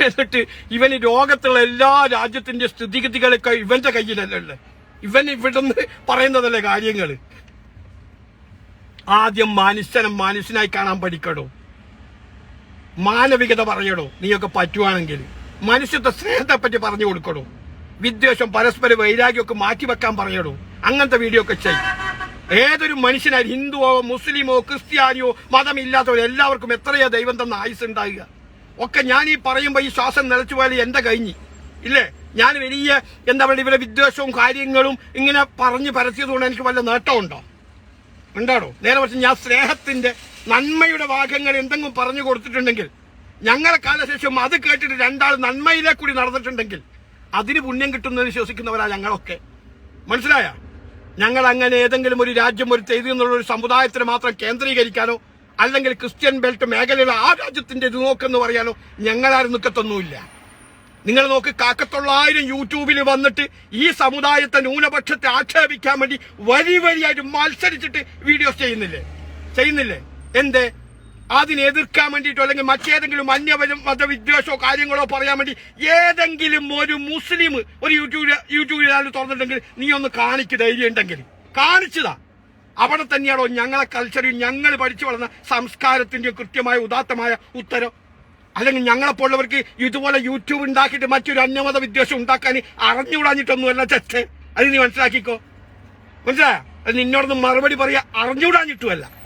എന്നിട്ട് ഇവന് ലോകത്തുള്ള എല്ലാ രാജ്യത്തിന്റെ സ്ഥിതിഗതികളൊക്കെ ഇവന്റെ കയ്യിലല്ലേ ഉള്ളത് ഇവൻ ഇവിടുന്ന് പറയുന്നതല്ലേ കാര്യങ്ങൾ? ആദ്യം മനുഷ്യനെ മനുഷ്യനായി കാണാൻ പഠിക്കടോ മാനവികത പറഞ്ഞിടൂ നീയൊക്കെ പറ്റുവാണെങ്കിൽ. സ്നേഹത്തെ പറ്റി പറഞ്ഞു കൊടുക്കണോ? വിദ്വേഷം പരസ്പര വൈരാഗ്യമൊക്കെ മാറ്റിവെക്കാൻ പറഞ്ഞിടൂ അങ്ങനത്തെ വീഡിയോ ഒക്കെ ചെയ്യും ഏതൊരു മനുഷ്യനായി ഹിന്ദുവോ മുസ്ലിമോ ക്രിസ്ത്യാനിയോ മതമില്ലാത്തവരോ എല്ലാവർക്കും എത്രയോ ദൈവം തന്ന ആയുസ് ഉണ്ടാകുക ഒക്കെ ഞാൻ ഈ പറയുമ്പോൾ ഈ ശ്വാസം നിലച്ചു പോയാൽ എന്റെ കഴിഞ്ഞി. ഇല്ലേ? ഞാൻ വലിയ എന്താ പറയുക ഇവരെ വിദ്വേഷവും കാര്യങ്ങളും ഇങ്ങനെ പറഞ്ഞ് പരത്തിയതുകൊണ്ട് എനിക്ക് വല്ല നേട്ടമുണ്ടോ ഉണ്ടാടോ? നേരെ പക്ഷെ ഞാൻ സ്നേഹത്തിന്റെ നന്മയുടെ ഭാഗങ്ങൾ എന്തെങ്കിലും പറഞ്ഞു കൊടുത്തിട്ടുണ്ടെങ്കിൽ ഞങ്ങളെ കാലശേഷം അത് കേട്ടിട്ട് രണ്ടാൾ നന്മയിലെ കൂടി നടന്നിട്ടുണ്ടെങ്കിൽ അതിന് പുണ്യം കിട്ടുന്നതിന് വിശ്വസിക്കുന്നവരാ ഞങ്ങളൊക്കെ. മനസ്സിലായ? ഞങ്ങൾ അങ്ങനെ ഏതെങ്കിലും ഒരു രാജ്യം ഒരു ചെയ്തു എന്നുള്ള ഒരു സമുദായത്തിന് മാത്രം കേന്ദ്രീകരിക്കാനോ അല്ലെങ്കിൽ ക്രിസ്ത്യൻ ബെൽറ്റ് മേഖലയിലെ ആ രാജ്യത്തിന്റെ ഇത് നോക്കെന്ന് പറയാനോ ഞങ്ങളാരും നിൽക്കത്തൊന്നുമില്ല നിങ്ങൾ നോക്ക് കാക്കത്തൊള്ളായിരം യൂട്യൂബിൽ വന്നിട്ട് ഈ സമുദായത്തെ ന്യൂനപക്ഷത്തെ ആക്ഷേപിക്കാൻ വേണ്ടി വരി വരിയായിട്ട് മത്സരിച്ചിട്ട് വീഡിയോസ് ചെയ്യുന്നില്ലേ? ചെയ്യുന്നില്ലേ? എന്തേ? അതിനെ എതിർക്കാൻ വേണ്ടിയിട്ടോ അല്ലെങ്കിൽ മറ്റേതെങ്കിലും അന്യ മതവിദ്വേഷമോ കാര്യങ്ങളോ പറയാൻ വേണ്ടി ഏതെങ്കിലും ഒരു മുസ്ലിം ഒരു യൂട്യൂബ് യൂട്യൂബ് ചാനൽ തുറന്നിട്ടുണ്ടെങ്കിൽ നീ ഒന്ന് കാണിക്ക് ധൈര്യം ഉണ്ടെങ്കിൽ. കാണിച്ചതാ. അവിടെ തന്നെയാണോ ഞങ്ങളെ കൾച്ചറിൽ ഞങ്ങൾ പഠിച്ചു വളർന്ന സംസ്കാരത്തിന്റെ കൃത്യമായ ഉദാത്തമായ ഉത്തരം? അല്ലെങ്കിൽ ഞങ്ങളെപ്പോലുള്ളവർക്ക് ഇതുപോലെ യൂട്യൂബ് ഉണ്ടാക്കിയിട്ട് മറ്റൊരു അന്യമത വിദ്വേഷം ഉണ്ടാക്കാൻ അറിഞ്ഞുകൂടാഞ്ഞിട്ടൊന്നുമല്ല ചർച്ച അത് നീ മനസ്സിലാക്കിക്കോ. മനസ്സിലായ? അത് നിന്നോടൊന്ന് മറുപടി പറയാ അറിഞ്ഞുകൂടാഞ്ഞിട്ടുമല്ല.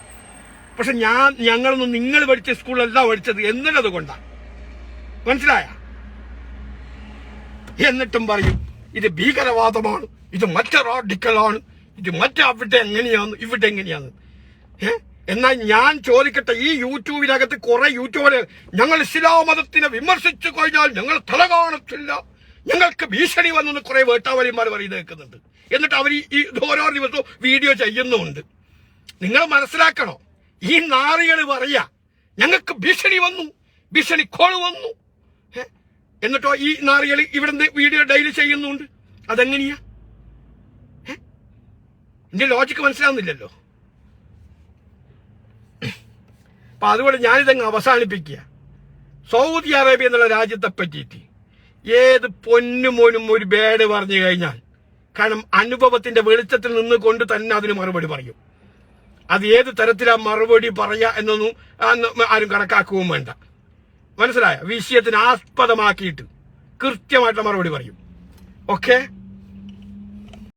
പക്ഷെ ഞാൻ ഞങ്ങളൊന്നും നിങ്ങൾ പഠിച്ച സ്കൂളല്ല പഠിച്ചത് എന്നുള്ളത് കൊണ്ടാണ്. മനസ്സിലായ? എന്നിട്ടും പറയും ഇത് ഭീകരവാദമാണ് ഇത് മറ്റേ റാഡിക്കലാണ് ഇത് മറ്റേ അവിടെ എങ്ങനെയാണ് ഇവിടെ എങ്ങനെയാണ്? ഏ? എന്നാൽ ഞാൻ ചോദിക്കട്ടെ ഈ യൂട്യൂബിനകത്ത് കുറെ യൂട്യൂബർ ഞങ്ങൾ ഇസ്ലാം മതത്തിനെ വിമർശിച്ചു കഴിഞ്ഞാൽ ഞങ്ങൾ തല കാണത്തില്ല. ഞങ്ങൾക്ക് ഭീഷണി വന്നെന്ന് കുറെ വേട്ടാവലിമാർ പറയുന്നത് കേൾക്കുന്നുണ്ട്. എന്നിട്ട് അവർ ഈ ഓരോ ദിവസവും വീഡിയോ ചെയ്യുന്നുമുണ്ട്. നിങ്ങൾ മനസ്സിലാക്കണോ? ഈ നാറികൾ പറയാ ഞങ്ങൾക്ക് ഭീഷണി വന്നു ഭീഷണി കോൾ വന്നു? എന്നിട്ടോ ഈ നാറികൾ ഇവിടുന്ന് വീഡിയോ ഡെയിലി ചെയ്യുന്നുണ്ട് അതെങ്ങനെയാ? എന്റെ ലോജിക്ക് മനസ്സിലാവുന്നില്ലല്ലോ അപ്പൊ അതുകൊണ്ട് ഞാനിതങ്ങ് അവസാനിപ്പിക്കുക സൗദി അറേബ്യ എന്നുള്ള രാജ്യത്തെ പറ്റിയിട്ട് ഏത് പൊന്നുമോനും ഒരു ബേഡ് പറഞ്ഞു കഴിഞ്ഞാൽ കാരണം അനുഭവത്തിന്റെ വെളിച്ചത്തിൽ നിന്ന് കൊണ്ട് തന്നെ അതിന് മറുപടി പറയും അത് ഏത് തരത്തിലാ മറുപടി പറയാ എന്നൊന്നും ആരും കണക്കാക്കുകയും വേണ്ട. മനസ്സിലായ? വിഷയത്തിന് ആസ്പദമാക്കിയിട്ട് കൃത്യമായിട്ടുള്ള മറുപടി പറയും. ഓക്കെ?